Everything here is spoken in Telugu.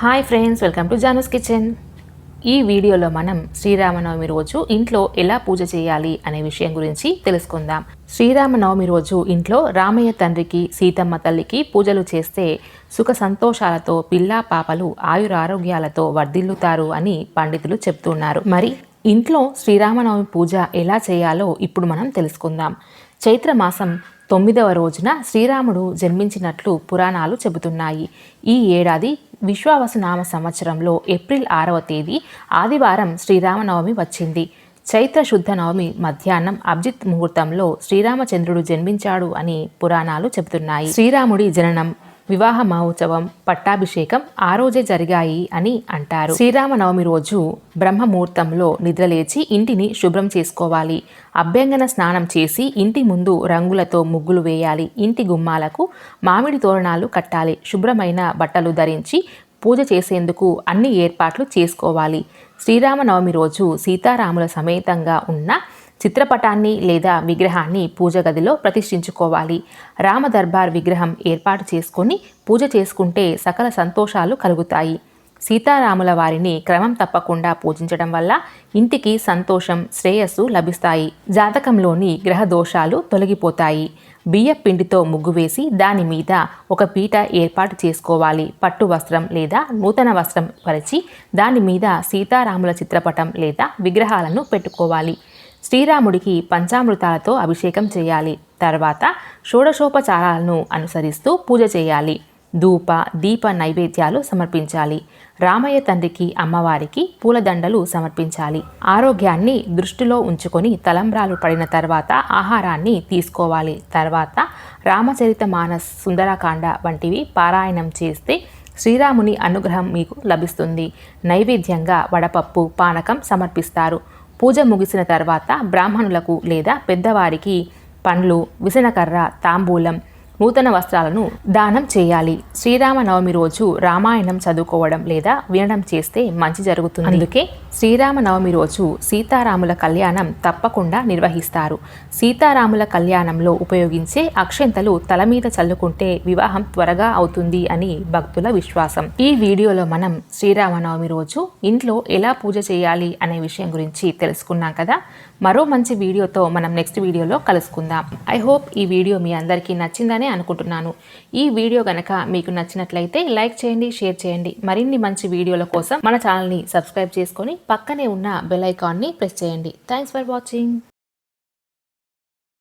Hi friends welcome to Janu's kitchen ఈ వీడియోలో మనం శ్రీరామనవమి రోజు ఇంట్లో ఎలా పూజ చేయాలి అనే విషయం గురించి తెలుసుకుందాం. శ్రీరామనవమి రోజు ఇంట్లో రామయ్య తండ్రికి సీతమ్మ తల్లికి పూజలు చేస్తే సుఖ సంతోషాలతో పిల్లా పాపలు ఆయురారోగ్యాలతో వర్ధిల్లుతారు అని పండితులు చెప్తున్నారు. మరి ఇంట్లో శ్రీరామనవమి పూజ ఎలా చేయాలో ఇప్పుడు మనం తెలుసుకుందాం. చైత్ర మాసం తొమ్మిదవ రోజున శ్రీరాముడు జన్మించినట్లు పురాణాలు చెబుతున్నాయి. ఈ ఏడాది విశ్వావసునామ సంవత్సరంలో ఏప్రిల్ ఆరవ తేదీ ఆదివారం శ్రీరామనవమి వచ్చింది. చైత్ర శుద్ధ నవమి మధ్యాహ్నం అబ్జిత్ ముహూర్తంలో శ్రీరామచంద్రుడు జన్మించాడు అని పురాణాలు చెబుతున్నాయి. శ్రీరాముడి జననం వివాహ మహోత్సవం పట్టాభిషేకం ఆ రోజే జరిగాయి అని అంటారు. శ్రీరామనవమి రోజు బ్రహ్మముహూర్తంలో నిద్రలేచి ఇంటిని శుభ్రం చేసుకోవాలి. అభ్యంగన స్నానం చేసి ఇంటి ముందు రంగులతో ముగ్గులు వేయాలి. ఇంటి గుమ్మాలకు మామిడి తోరణాలు కట్టాలి. శుభ్రమైన బట్టలు ధరించి పూజ చేసేందుకు అన్ని ఏర్పాట్లు చేసుకోవాలి. శ్రీరామనవమి రోజు సీతారాముల సమేతంగా ఉన్న చిత్రపటాన్ని లేదా విగ్రహాన్ని పూజ గదిలో ప్రతిష్ఠించుకోవాలి. రామ దర్బార్ విగ్రహం ఏర్పాటు చేసుకొని పూజ చేసుకుంటే సకల సంతోషాలు కలుగుతాయి. సీతారాముల వారిని క్రమం తప్పకుండా పూజించడం వల్ల ఇంటికి సంతోషం శ్రేయస్సు లభిస్తాయి. జాతకంలోని గ్రహ దోషాలు తొలగిపోతాయి. బియ్య పిండితో ముగ్గు వేసి దాని మీద ఒక పీట ఏర్పాటు చేసుకోవాలి. పట్టు వస్త్రం లేదా నూతన వస్త్రం పరిచి దాని మీద సీతారాముల చిత్రపటం లేదా విగ్రహాలను పెట్టుకోవాలి. శ్రీరాముడికి పంచామృతాలతో అభిషేకం చేయాలి. తర్వాత షోడశోపచారాలను అనుసరిస్తూ పూజ చేయాలి. ధూప దీప నైవేద్యాలు సమర్పించాలి. రామయ్య తండ్రికి అమ్మవారికి పూలదండలు సమర్పించాలి. ఆరోగ్యాన్ని దృష్టిలో ఉంచుకొని తలంబ్రాలు పడిన తర్వాత ఆహారాన్ని తీసుకోవాలి. తర్వాత రామచరిత మానస్ సుందరకాండ వంటివి పారాయణం చేస్తే శ్రీరాముని అనుగ్రహం మీకు లభిస్తుంది. నైవేద్యంగా వడపప్పు పానకం సమర్పిస్తారు. పూజ ముగిసిన తర్వాత బ్రాహ్మణులకు లేదా పెద్దవారికి పండ్లు విసనకర్ర తాంబూలం నూతన వస్త్రాలను దానం చేయాలి. శ్రీరామనవమి రోజు రామాయణం చదువుకోవడం లేదా వినడం చేస్తే మంచి జరుగుతుంది. అందుకే శ్రీరామనవమి రోజు సీతారాముల కళ్యాణం తప్పకుండా నిర్వహిస్తారు. సీతారాముల కళ్యాణంలో ఉపయోగించే అక్షంతలు తల మీద చల్లుకుంటే వివాహం త్వరగా అవుతుంది అని భక్తుల విశ్వాసం. ఈ వీడియోలో మనం శ్రీరామనవమి రోజు ఇంట్లో ఎలా పూజ చేయాలి అనే విషయం గురించి తెలుసుకున్నాం కదా? మరో మంచి వీడియోతో మనం నెక్స్ట్ వీడియోలో కలుసుకుందాం. ఐ హోప్ ఈ వీడియో మీ అందరికీ నచ్చిందని అనుకుంటున్నాను. ఈ వీడియో కనుక మీకు నచ్చినట్లయితే లైక్ చేయండి షేర్ చేయండి. మరిన్ని మంచి వీడియోల కోసం మన ఛానల్ని సబ్స్క్రైబ్ చేసుకొని పక్కనే ఉన్న బెల్ ఐకాన్ని ప్రెస్ చేయండి. Thanks for watching